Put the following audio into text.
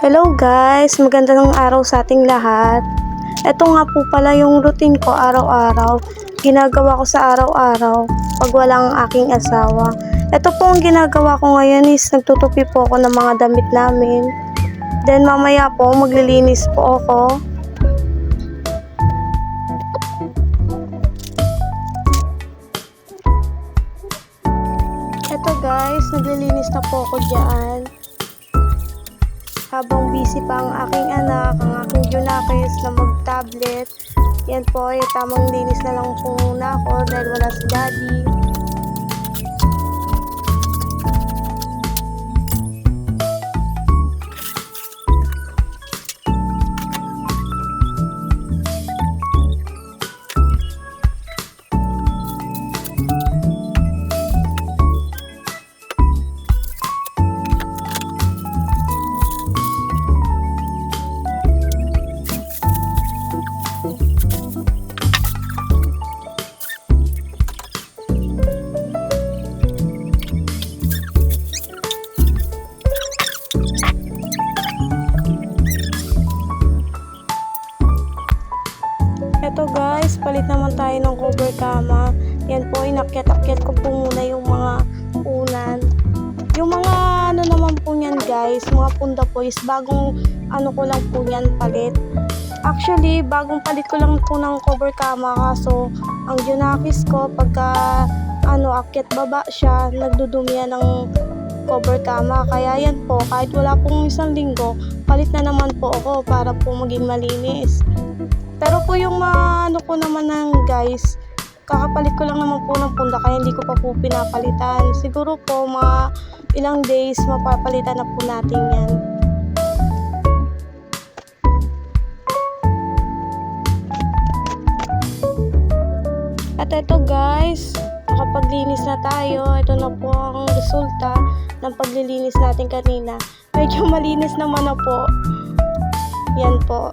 Hello guys! Magandang araw sa ating lahat. Ito nga po pala yung routine ko araw-araw. Ginagawa ko sa araw-araw pag wala ang aking asawa. Ito po ang ginagawa ko ngayon is nagtutupi po ako ng mga damit namin. Then mamaya po maglilinis po ako. Ito guys, naglilinis na po ako dyan habang busy pa ang aking anak, ang aking junakis na mag-tablet. Yan po, ay tamang linis na lang po muna ako dahil wala si daddy. Eto guys, palit naman tayo ng cover kama. Yan po, inakyat-akyat ko po muna yung mga unan. Yung mga ano naman po niyan guys, mga punda po is bagong ano ko lang po yan palit. Actually, bagong palit ko lang po ng cover kama kaso ang junakis ko pagka ano akyat baba siya, nagdudumi yan ng cover kama. Kaya yan po, kahit wala pong isang linggo, palit na naman po ako para po maging malinis. Pero po yung mga ano ko naman ng guys, kakapalit ko lang naman po ng punda kaya hindi ko pa po pinapalitan. Siguro po mga ilang days mapapalitan na po natin yan. At ito guys, nakapaglinis na tayo. Ito na po ang resulta ng paglilinis natin kanina. Medyo malinis naman na po. Yan po.